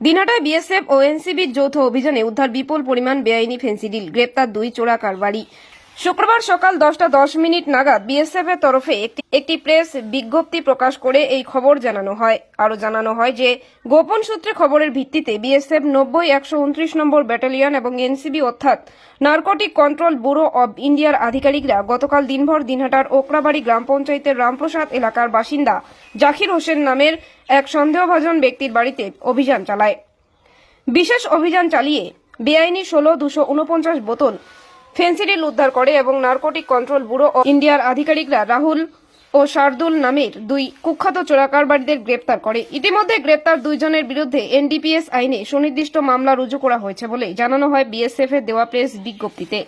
দিনহাটায় BSF ও এনসিবির যৌথ অভিযানে উদ্ধার বিপুল পরিমাণ বেআইনি ফেন্সিডিল গ্রেপ্তার দুই চোরা কারবারি শুক্রবার সকাল দশটা দশ মিনিট নাগাদ বিএসএফ এর তরফে একটি একটি প্রেস বিজ্ঞপ্তি প্রকাশ করে এই খবর জানানো হয়। আরও জানানো হয় যে, গোপন সূত্রে খবরের ভিত্তিতে বিএসএফ নব্বই একশো উনত্রিশ নম্বর ব্যাটালিয়ন এবং এনসিবি অর্থাৎ নার্কোটিক কন্ট্রোল ব্যুরো অব ইন্ডিয়ার আধিকারিকরা গতকাল দিনভর দিনহাটার ওকরাবাড়ি গ্রাম পঞ্চায়েতের রামপ্রসাদ এলাকার বাসিন্দা জাকির হোসেন নামের এক সন্দেহভাজন ব্যক্তির বাড়িতে অভিযান চালায়। বিশেষ অভিযান চালিয়ে বেআইনি ষোলো দুশো উনপঞ্চাশ বোতল ফেন্সিডিল উদ্ধার করে এবং নার্কোটিক কন্ট্রোল ব্যুরো ইন্ডিয়ার আধিকারিকরা রাহুল ও শার্দুল নামের দুই কুখ্যাত চোরাকারবারীদের গ্রেপ্তার করে। ইতিমধ্যে গ্রেপ্তার দুইজনের বিরুদ্ধে এনডিপিএস আইনে সুনির্দিষ্ট মামলা রুজু করা হয়েছে বলে জানানো হয় বিএসএফ এর দেওয়া প্রেস বিজ্ঞপ্তিতে।